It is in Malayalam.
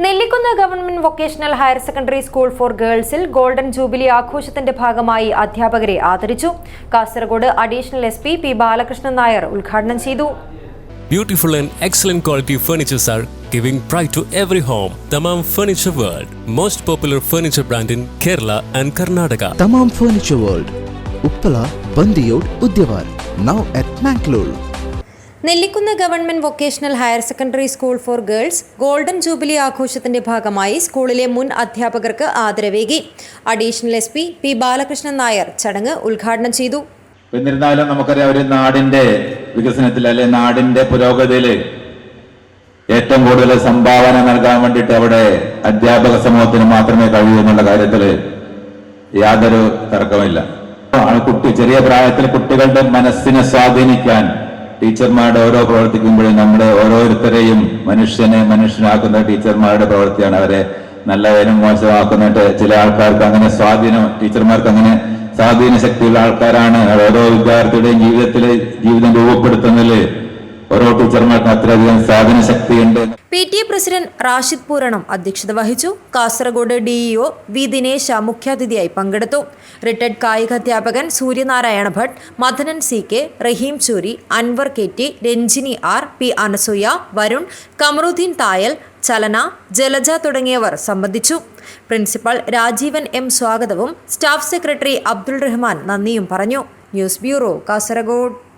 Nellikunnu government vocational higher secondary school for ഗേൾസിൽ golden jubilee ആഘോഷത്തിന്റെ ഭാഗമായി അധ്യാപകരെ ആദരിച്ചു. Kasaragod additional S P P Balakrishnan Nair ഉദ്ഘാടനം ചെയ്തു. Beautiful and excellent quality furnitures are giving pride to every home Thamam furniture world most popular furniture brand in Kerala and Karnataka Thamam furniture world Uppala Bandiyod Udyavar now at Mangalore Nellikunnu government vocational higher secondary school for girls golden jubilee ആഘോഷത്തിന്റെ ഭാഗമായി സ്കൂളിലെ മുൻ അധ്യാപകർക്ക് ആദരവേകി. Additional S P P Balakrishnan Nair ചടങ്ങ് ഉദ്ഘാടനം ചെയ്തു. എന്നിരുന്നാലും നമുക്കറിയാം ഒരു നാടിന്റെ വികസനത്തിൽ അല്ലെ നാടിന്റെ പുരോഗതിയിൽ ഏറ്റവും കൂടുതൽ സംഭാവന നൽകാൻ വേണ്ടിയിട്ട് അവിടെ അധ്യാപക സമൂഹത്തിന് മാത്രമേ കഴിയൂ എന്നുള്ള കാര്യത്തിൽ യാതൊരു തർക്കമില്ല കുട്ടി ചെറിയ പ്രായത്തിൽ കുട്ടികളുടെ മനസ്സിനെ സ്വാധീനിക്കാൻ ടീച്ചർമാരുടെ ഓരോ പ്രവർത്തിക്കുമ്പോഴും നമ്മുടെ ഓരോരുത്തരെയും മനുഷ്യനെ മനുഷ്യനാക്കുന്ന ടീച്ചർമാരുടെ പ്രവൃത്തിയാണ് അവരെ നല്ലവരും മോശമാക്കുന്നിട്ട് ചില ആൾക്കാർക്ക് അങ്ങനെ സ്വാധീനം ടീച്ചർമാർക്ക് അങ്ങനെ സ്വാധീന ശക്തിയുള്ള ആൾക്കാരാണ്. ഓരോ വിദ്യാർത്ഥിയുടെയും ജീവിതത്തിലെ ജീവിതം രൂപപ്പെടുത്തുന്നതിൽ ഓരോ ടീച്ചർമാർക്ക് അത്രയധികം സാധന ശക്തിയുണ്ട്. P T A president Rashid പൂരണം അധ്യക്ഷത വഹിച്ചു. കാസർഗോഡ് ഡിഇഒ വി ദിനേശ മുഖ്യാതിഥിയായി പങ്കെടുത്തു. റിട്ടയർഡ് കായിക അധ്യാപകൻ Suryanarayana Bhatt Madanan C K Rahim Choori Anwar K T Ranjini R P Anasuya Varun Kamaruddin Thayal Chalana Jalaja തുടങ്ങിയവർ സംബന്ധിച്ചു. പ്രിൻസിപ്പൽ രാജീവൻ എം സ്വാഗതവും സ്റ്റാഫ് സെക്രട്ടറി അബ്ദുൾ റഹ്മാൻ നന്ദിയും പറഞ്ഞു. News bureau Kasaragod.